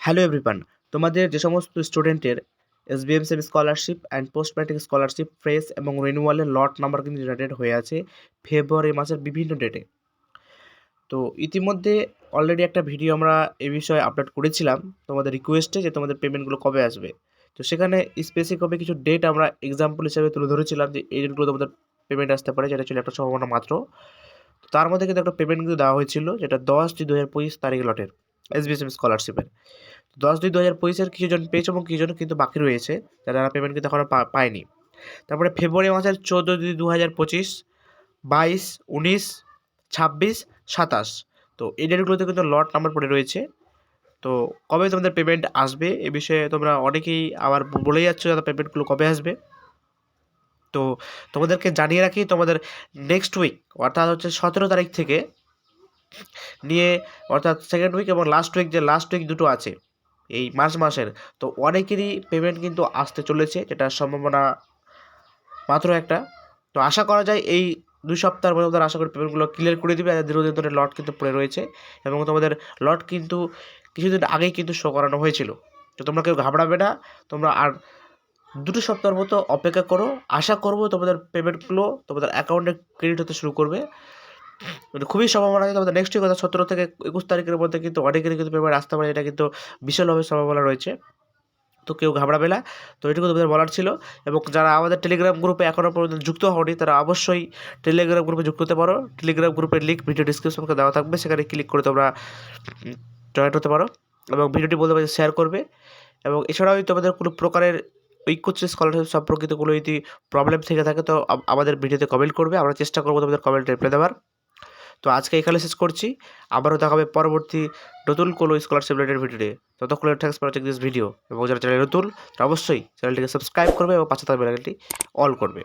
Hello everyone, তোমাদের যে সমস্ত স্টুডেন্টের S B M same scholarship and post matric scholarship fresh এবং রিনিউয়ালের লট নাম্বার কিন্তু জেনারেট হয়ে আছে ফেব্রুয়ারি মাসের বিভিন্ন ডেটে তো ইতিমধ্যে অলরেডি একটা ভিডিও আমরা এ বিষয়ে আপলোড করেছিলাম, তোমাদের রিকোয়েস্টে যে তোমাদের পেমেন্টগুলো কবে আসবে। তো সেখানে স্পেসিফিকভাবে কিছু ডেট আমরা এক্সাম্পল হিসেবে তুলে ধরেছিলাম যে এই ডেটগুলো তোমাদের পেমেন্ট আসতে পারে, যেটা ছিল একটা সম্ভাবনা মাত্র। তার মধ্যে কিন্তু একটা পেমেন্ট কিন্তু দেওয়া হয়েছিল, যেটা দশ দুই দু হাজার পঁচিশ তারিখ লটের। এস বি এস এম স্কলারশিপের দশ দুই দু হাজার পঁচিশের কিছুজন পেয়েছে এবং কিছুজন কিন্তু বাকি রয়েছে, যারা পেমেন্ট কিন্তু এখনও পায়নি। তারপরে ফেব্রুয়ারি মাসের চোদ্দ দুই দু হাজার পঁচিশ, বাইশ, উনিশ, ছাব্বিশ, সাতাশ। তো এই ডেটগুলোতে কিন্তু লট নাম্বার পড়ে রয়েছে। তো কবে তোমাদের পেমেন্ট আসবে এ বিষয়ে তোমরা অনেকেই আবার বলে যাচ্ছ যাদের পেমেন্টগুলো কবে আসবে। তো তোমাদেরকে জানিয়ে রাখি, তোমাদের নেক্সট উইক অর্থাৎ হচ্ছে সতেরো তারিখ থেকে নিয়ে, অর্থাৎ সেকেন্ড উইক এবং লাস্ট উইক যে লাস্ট উইক দুটো আছে, এই মার্চ মাসের, তো অনেকেরই পেমেন্ট কিন্তু আসতে চলেছে, যেটা সম্ভাবনা মাত্র একটা। তো আশা করা যায় এই দুই সপ্তাহের মধ্যে তোমাদের আশা করি পেমেন্টগুলো ক্লিয়ার করে দিবে আর দীর্ঘদিন ধরে লট কিন্তু পড়ে রয়েছে এবং তোমাদের লট কিন্তু কিছুদিন আগেই কিন্তু শো করানো হয়েছিল। তো তোমরা কেউ ঘাবড়াবে না, তোমরা আর দুটো সপ্তাহের মতো অপেক্ষা করো। আশা করব তোমাদের পেমেন্টগুলো তোমাদের অ্যাকাউন্টে ক্রেডিট হতে শুরু করবে। খুবই সম্ভাবনা আছে। তোমাদের নেক্সট অর্থাৎ সতেরো থেকে একুশ তারিখের মধ্যে কিন্তু অনেকেরই কিন্তু পেমেন্ট আসতে পারে। এটা কিন্তু বিশালভাবে সম্ভাবনা রয়েছে। তো কেউ ঘাবড়াবে না। তো এটুকু তোমাদের বলার ছিল। এবং যারা আমাদের টেলিগ্রাম গ্রুপে এখনও পর্যন্ত যুক্ত হওনি, তারা অবশ্যই টেলিগ্রাম গ্রুপে যুক্ত হতে পারো। টেলিগ্রাম গ্রুপের লিঙ্ক ভিডিও ডিসক্রিপশনকে দেওয়া থাকবে। সেখানে ক্লিক করে তোমরা জয়েন হতে পারো। এবং ভিডিওটি বলতে পারি শেয়ার করবে। এবং এছাড়াও তোমাদের কোনো প্রকারের ঐক্যশ্রী স্কলারশিপ সম্পর্কিত কোনো যদি প্রবলেম থেকে থাকে, তো আমাদের ভিডিওতে কমেন্ট করবে। আমরা চেষ্টা করব তোমাদের কমেন্ট রিপ্লাই দেওয়ার। তো আজকে এখানে শেষ করছি। আবারও দেখা হবে পরবর্তী নতুন কোনো স্কলারশিপ রিলেটেড ভিডিওতে ততক্ষণে thanks for watching this video এবং যারা চ্যানেল নতুন, অবশ্যই চ্যানেলটিকে সাবস্ক্রাইব করবে এবং পাশে তার বেলাইকনটি অল করবে।